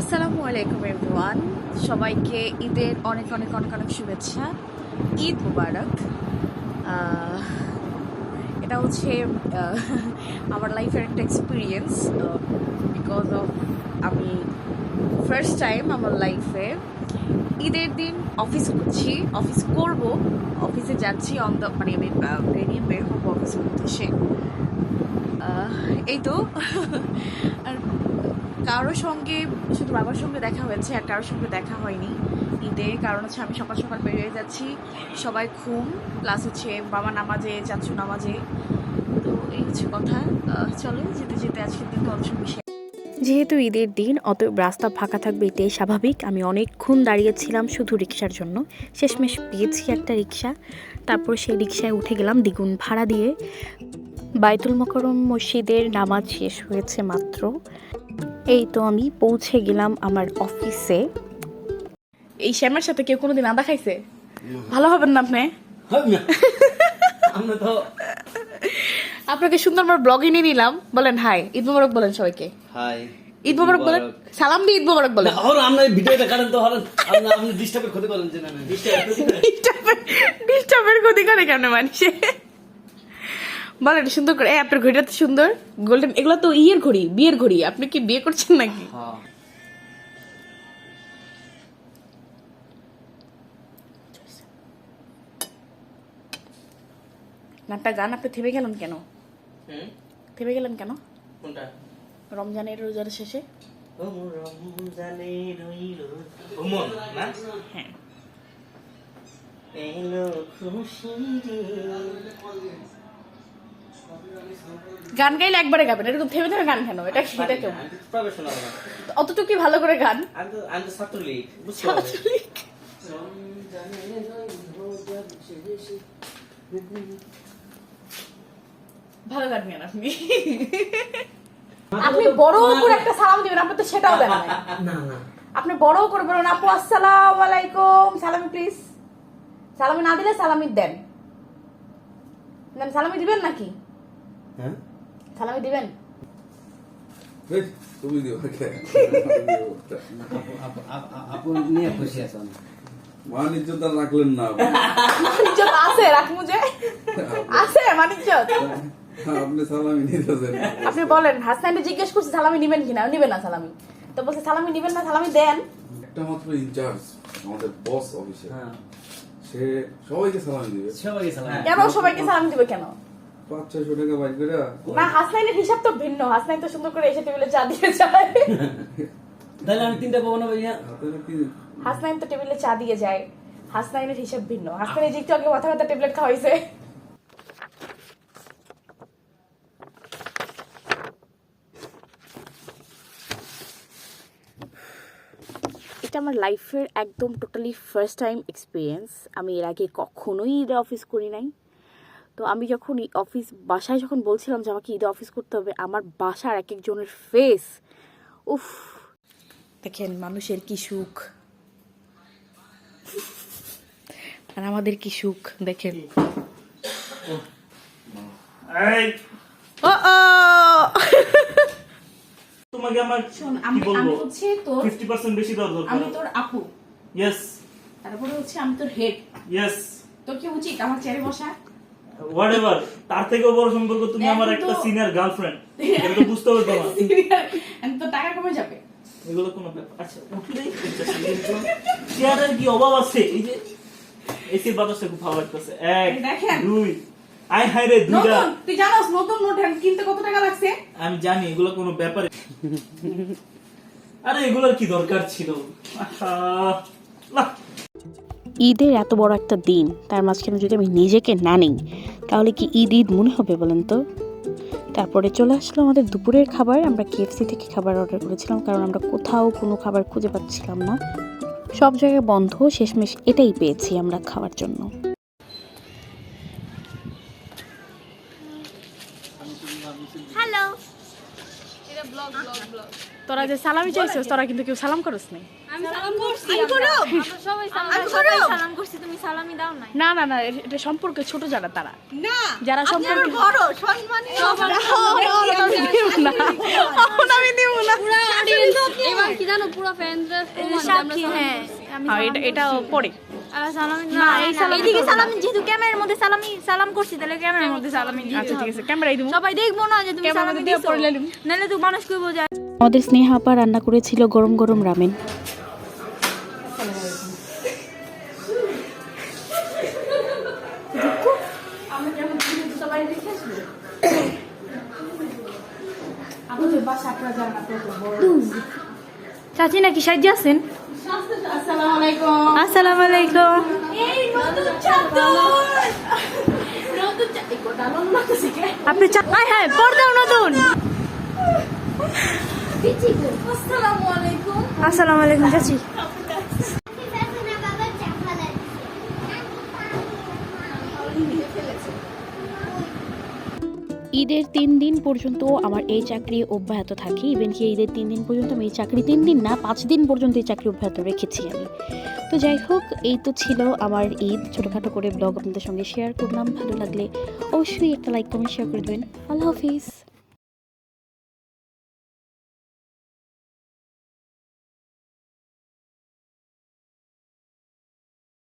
আসসালামু আলাইকুম, এভরিওয়ান। সবাইকে ঈদের অনেক অনেক অনেক অনেক শুভেচ্ছা। ঈদ মুবারক। এটা হচ্ছে আমার লাইফের একটা এক্সপিরিয়েন্স বিকজ অফ আমি ফার্স্ট টাইম আমার লাইফে ঈদের দিন অফিস করছি। অফিস করব অফিসে যাচ্ছি অন দ্য মানে আমি বেরিয়ে বের হব অফিসের উদ্দেশ্যে এই তো। আর কারোর সঙ্গে, শুধু বাবার সঙ্গে দেখা হয়েছে আর কারোর সঙ্গে দেখা হয়নি। ঈদে কারণ হচ্ছে আমি সকাল সকাল বেরিয়ে যাচ্ছি। সবাই ঘুম প্লাস হচ্ছে বাবা নামাজে, চাচু নামাজে। তো এই হচ্ছে কথা। চলো, যেতে যেতে আজকের দিন অত বেশি যেহেতু ঈদের দিন অত রাস্তা ফাঁকা থাকবে এটাই স্বাভাবিক। আমি অনেকক্ষণ দাঁড়িয়েছিলাম শুধু রিক্সার জন্য। শেষমেশ পেয়েছি একটা রিক্সা তারপর সেই রিক্সায় উঠে গেলাম দ্বিগুণ ভাড়া দিয়ে। বাইতুল মকরম মসজিদের নামাজ শেষ হয়েছে মাত্র। এই তো আমি পৌঁছে গেলাম আমার অফিসে। এই শ্যামের সাথে কেউ কোনোদিন আদা খাইছে? ভালো হবেন না আপনি? আপনাকে সুন্দর আমার ব্লগে নিয়ে নিলাম বলেন হাই ঈদ মুবারক বলেন সবাইকে। হাই ঈদ মুবারক বলেন সালাম দিয়ে ঈদ মুবারক বলেন। হর আমরা ভিডিওটা কাটেন তো হরেন আপনি আপনি ডিস্টার্বের ক্ষতি করেন যে না না ডিস্টার্বের ক্ষতি করে কেন মানুষে? বলেন সুন্দর করে আপনার ঘড়িটা তো সুন্দর। গোল্ডেন এগুলো তো ইয়ের ঘড়ি বিয়ের ঘড়ি। আপনি কি বিয়ে করছেন নাকি? নাটটা গান আপনি থেমে গেলেন কেন? থেমে গেলেন কেন? কোনটা? রমজানের রোজার শেষে? না? হ্যাঁ। এলো খুশি গান গাইলে একবারে গাবেন এরকম থেমে থেমে গান কেন? এটা কি? এটা কেউ প্রফেশনাল না অতটুকু ভালো করে গান? ভালো গান গান আপনি। আপনি বড় করে একটা সালাম দিবেন আপনি তো সেটাও দেন না। আপনি বড় করে বলুন আপু আসসালামু আলাইকুম। সালামি প্লিজ। সালামি না দিলে সালামি দেন। দেন সালামি দিবেন নাকি? হ্যাঁ? সালামি দিবেন? তুমি দিও আপু নিয়ে খুশি আছেন। মান ইজ্জত আর রাখলেন না মানিজ্জত আছে রাখমু যে। আছে মানিজ্জত আপনি সালামি নিতেছেন। আপনি বলেন হাসনাইনে জিজ্ঞেস করছি সালামি নিবেন কিনা? নিবেন না সালামি। তো বলছে সালামি নিবেন না সালামি দেন। একটা মাত্র ইনচার্জ আমাদের বস অফিসে হ্যাঁ। সে সবাইকে সালামি দিবে। সবাই সালাম। কেন সবাইকে সালামি দিবে কেন? পাঁচ ছয়শো টাকা বাইক করে না হাসনাইনের হিসাব তো ভিন্ন। হাসনাইন তো সুন্দর করে এসে টেবিলে চা দিয়ে যায়। তাহলে আমি তিনটা পাবো না ভাইয়া? হাসনাইন তো টেবিলে চা দিয়ে যায়। হাসনাইনের হিসাব ভিন্ন। যে একটু আগে মাথা ব্যথা ট্যাবলেট খাওয়াইছে। এটা আমার লাইফের একদম টোটালি ফার্স্ট টাইম এক্সপিরিয়েন্স আমি এর আগে কখনোই ঈদে অফিস করি নাই। তো আমি যখন এই অফিস বাসায় যখন বলছিলাম যে আমাকে ঈদে অফিস করতে হবে আমার বাসার এক একজনের ফেস উফ। দেখেন মানুষের কি সুখ? আর আমাদের কি সুখ? দেখেন। ও ও তোমাকে আমার শোন আমি আমি হচ্ছে তোর ফিফটি পার্সেন্ট বেশি দেওয়ার দরকার। আমি তোর আপু। ইয়েস তারপরে হচ্ছে আমি তোর হেড ইয়েস তোর কি উচিত আমার চেয়ারে বসা? হোয়াট এভার তার থেকেও বড় সম্পর্ক তুমি আমার একটা সিনিয়র গার্লফ্রেন্ড এটা তো বুঝতে আমি টাকা কমে যাবে। এগুলো কোনো ব্যাপার। আচ্ছা উঠলেই চেয়ারের কি অভাব আছে? এই যে এসির বাতাসটা খুব ভালো লাগতেছে। এক দুই। আই হাই রে দুইটা। নতুন তুই জানোস নতুন নোট কিনতে কত টাকা লাগছে? আমি জানি এগুলো কোনো ব্যাপার। আরে এগুলোর কি দরকার ছিল? আহ, ঈদের এত বড় একটা দিন, তার মাঝখানে যদি আমি নিজেকে না নিই, তাহলে কি ঈদ ঈদ মনে হবে বলেন তো? তারপরে চলে আসলো আমাদের দুপুরের খাবার, আমরা কেএফসি থেকে খাবার অর্ডার করেছিলাম, কারণ আমরা কোথাও কোনো খাবার খুঁজে পাচ্ছিলাম না। সব জায়গায় বন্ধ, শেষমেশ এটাই পেয়েছি আমরা খাওয়ার জন্য। তোরা যে সালামি চাইছিস তোরা কিন্তু কেউ সালাম করস নাই। আমি সালাম করছি আমরা। আমরা সবাই সালাম আমরা সবাই সালাম করছি তুমি সালামি দাও নাই। না না না এটা সম্পর্কে ছোট যারা তারা। যারা সম্পর্কে আমার বড় সম্মানী আমি দিব। না আমি দিব না। পুরা audience এবং কি জানো পুরো ফ্যানরা সাক্ষী হ্যাঁ আর এটা পরে। না এই সালাম যেহেতু ক্যামেরার মধ্যে সালামি সালাম করছি তাহলে ক্যামেরার মধ্যে সালামি আচ্ছা ঠিক আছে ক্যামেরাই দিব। সবাই দেখব না যে তুমি সালামি দিছো। নাহলে তো মানুষ কইবো যে আমাদের স্নেহা আপা রান্না করেছিল গরম গরম রামেন। চাচি নাকি সাহায্য আছেন? আসসালামু আলাইকুম। আপনি হ্যাঁ হাই হাই পর্দাও নতুন। আসসালামু আলাইকুম। চাচি। ঈদের তিন দিন পর্যন্ত আমার এই চাকরি অব্যাহত থাকে। ইভেন কি ঈদের তিন দিন পর্যন্ত আমি এই চাকরি তিন দিন না পাঁচ দিন পর্যন্ত এই চাকরি অব্যাহত রেখেছি আমি। তো যাই হোক এই তো ছিল আমার ঈদ। ছোটোখাটো করে ব্লগ আপনাদের সঙ্গে শেয়ার করলাম। ভালো লাগলে অবশ্যই একটা লাইক কমেন্ট শেয়ার করে দেবেন। আল্লাহ হাফিজ।